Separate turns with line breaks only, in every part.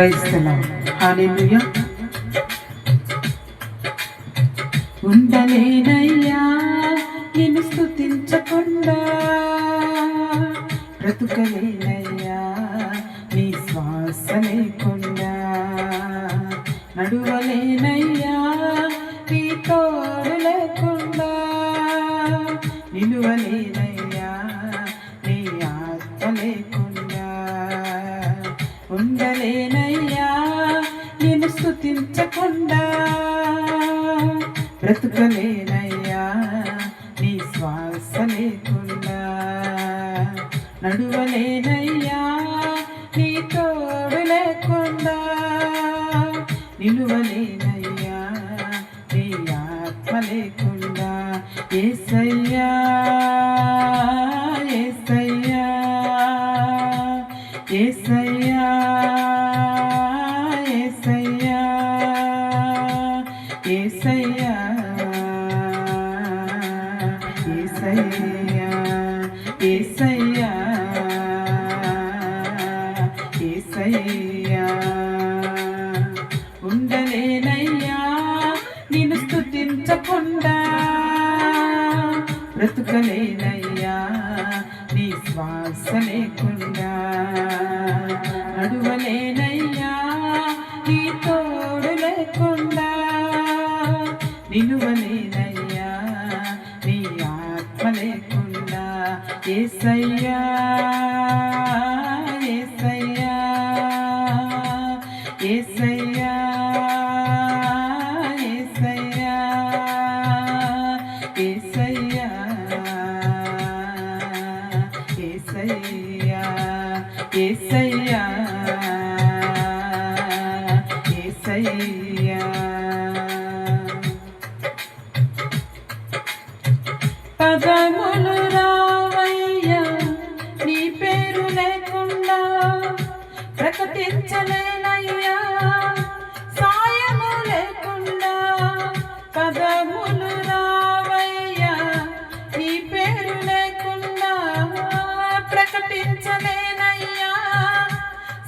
క్రైస్తలం hallelujah ఉండలేనయ్యా నిన్ను స్థుతించకుండా బ్రతుకలేనయ్యా నీ శ్వాస లేకుండా. నడువలేనయ్యా ఉండలేనయ్యా నేను స్తుతించకుండా. బ్రతుకలేనయ్యా నీ శ్వాస లేకుండా. నడువలేనయ్యా నీ తోడు లేకుండా. నిలువలేనయ్యా ఏసయ్యా ఉండలేనయ్యా నిన్ను స్థుతించకుండా బ్రతుకలేనయ్యా నీ శ్వాస లేకుండా. నడువలేనయ్యా నీ తోడు లేకుండా. నిలువలేనయ్యా నీ ఆత్మ లేకుండా. ఏసయ్యా ఏసయ్యా ఏసయ్యా ఏసయ్యా ఏసయ్యా ఏసయ్యా ఏసయ్యా. పదములు ప్రకటించలేనయ్యా సాయము లేకుండా పదములు రావయ్యా. నీ పేరు లేకుండా ప్రకటించలేనయ్యా.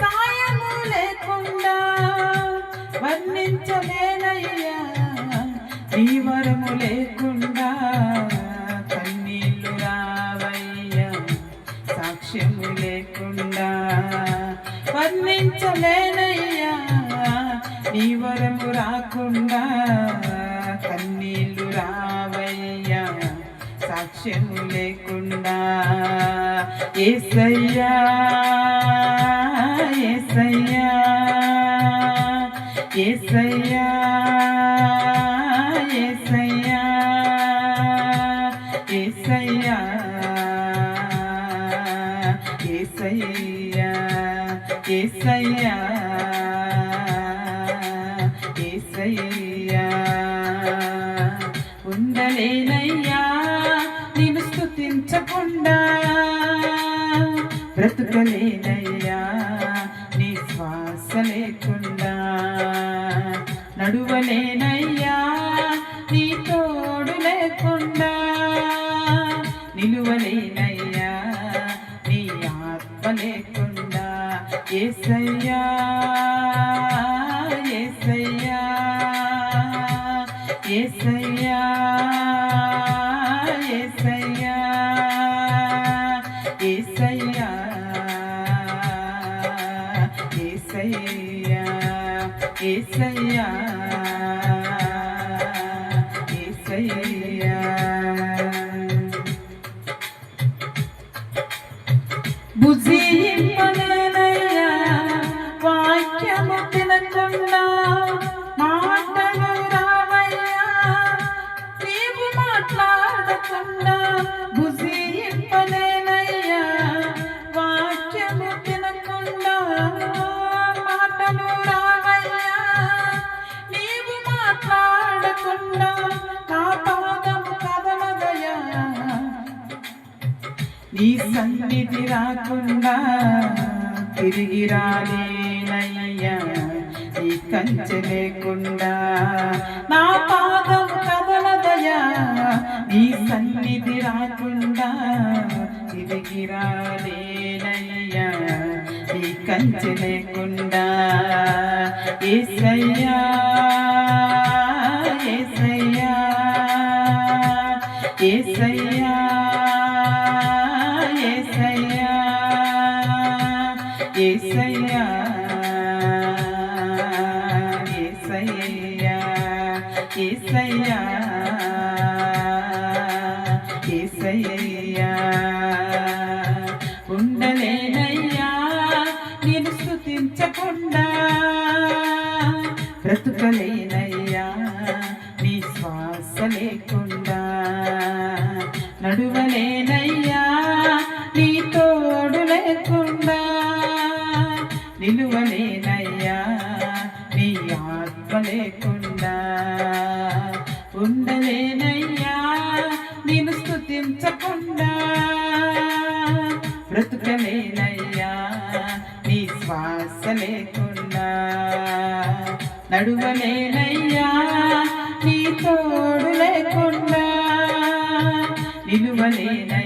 సాయము లేకుండా వర్ణించలేనయ్యా నీ వరము లేకుండా వర్ణించలేనయ్యా నీ వరము రాకుండా కన్నీళ్ళు రావయ్యా. సాక్ష్యము లేకుండా. ఏసయ్యా ఏసయ్యా ఏసయ్యా. బ్రతుకలేనయ్యా నీ శ్వాస లేకుండా నడువలేనయ్యా. ఏసయ్యా ఏసయ్యా ఏసయ్యా భుజింపలేనయ్యా వాక్యము తినకుండా మాటలు రావయ్యా నీవు మాట్లాడకుండా సన్నిధి రాకుండా తిరిగి రాలేనయ్యా నీ కంచె లేకుండా. నా పాదం కదలదయా నీ సన్నిధి రాకుండా తిరిగి రాలేనయ్యా నీ కంచె లేకుండా. ఏసయ్యా ఏసయ్యా ఏసయ్యా ఏసయ్యా ఉండలేనయ్యా నేను స్థుతించకుండా బ్రతుకలేనయ్యా నీ శ్వాస లేకుండా. నడువలేనయ్యా నీ తోడు లేకుండా. నిలువలేనయ్యా నీ ఆత్మ లేకుండా. నడువలేనయ్యా నీ తోడు లేకుండా నిలువలేనయ్యా.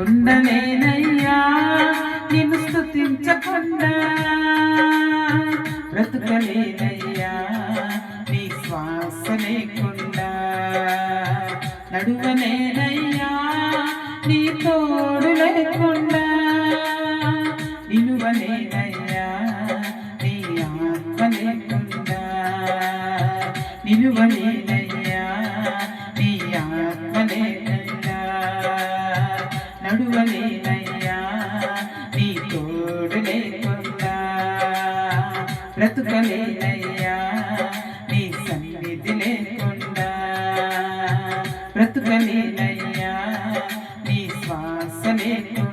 ఉండలేనయ్యా నిన్ను స్థుతించకుండా బ్రతుకలేనయ్యా నీ శ్వాస లేకుండా నడువలేనయ్యా నడువలేనయ్యా నీ తోడు లేకుండా బ్రతుకలేనయ్యా నీ సన్నిధి లేకుండా బ్రతుకలేనయ్యా నీ శ్వాస లేకుండా